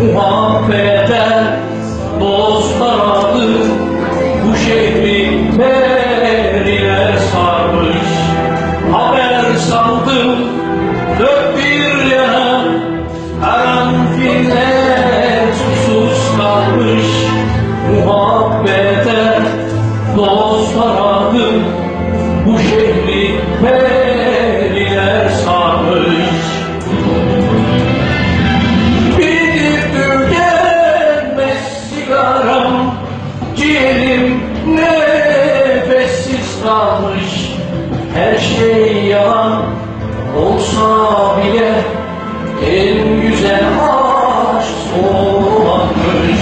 muhabbete dostlar adı sigaram Ciğerim nefessiz kalmış. Her şey yalan olsa bile En güzel aşk soğumamış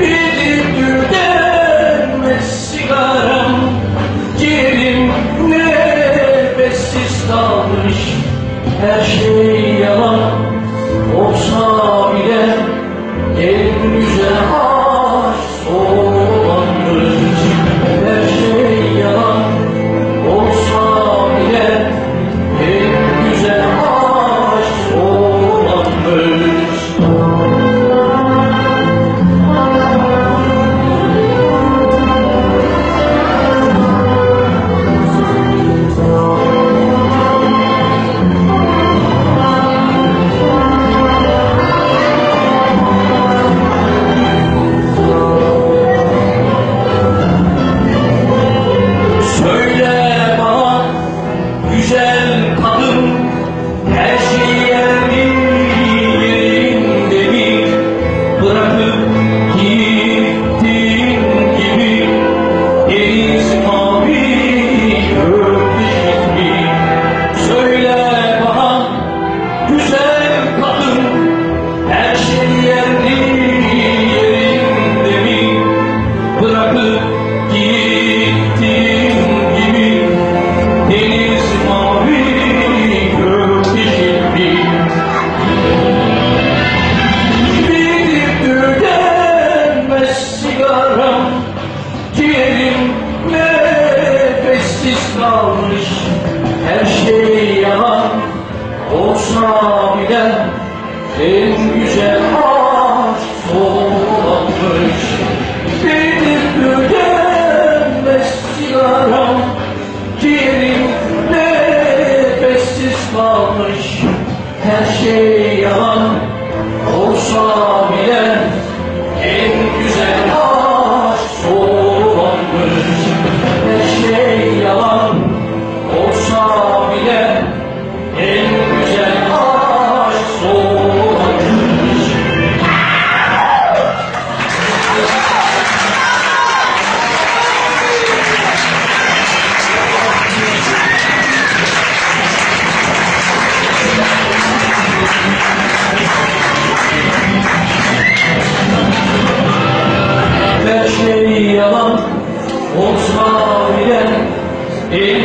Bir tükenmez sigaram Ciğerim nefessiz kalmış. Her şey güzel kadın. Her şey yerli yerinde mi? Bırakıp gittin gibi. Deniz mavi gök yeşildi bir tükenmez sigaram. Ciğerim nefessiz kalmış. Her şey Boşuna giden en güzel ağaç soğulanmış Benim ödenmez sigaram Diğerim nefessiz kalmış. Her şey yalan olsa bile Amen.